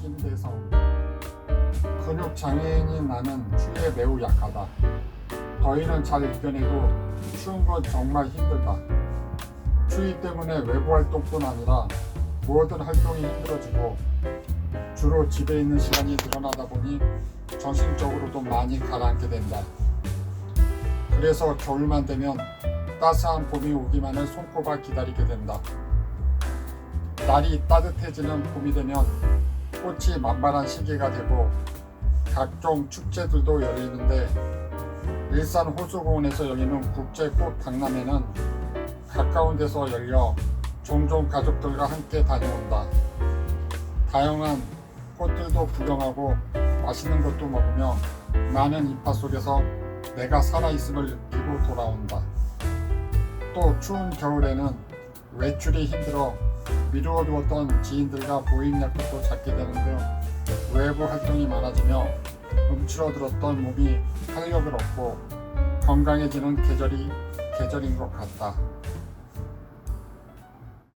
김대성 근육 장애인인 나는 추위에 매우 약하다 더위는 잘 이겨내고 추운 건 정말 힘들다 추위 때문에 외부 활동뿐 아니라 모든 활동이 힘들어지고 주로 집에 있는 시간이 늘어나다 보니 정신적으로도 많이 가라앉게 된다 그래서 겨울만 되면 따스한 봄이 오기만을 손꼽아 기다리게 된다. 날이 따뜻해지는 봄이 되면 꽃이 만발한 시기가 되고 각종 축제들도 열리는데 일산 호수공원에서 열리는 국제꽃 박람회는 가까운 데서 열려 종종 가족들과 함께 다녀온다. 다양한 꽃들도 구경하고 맛있는 것도 먹으며 많은 이파 속에서 내가 살아있음을 느끼고 돌아온다. 또 추운 겨울에는 외출이 힘들어 미루어 두었던 지인들과 모임 약속도 잡게 되는 등 외부 활동이 많아지며 움츠러들었던 몸이 활력을 얻고 건강해지는 계절이 계절인 것 같다.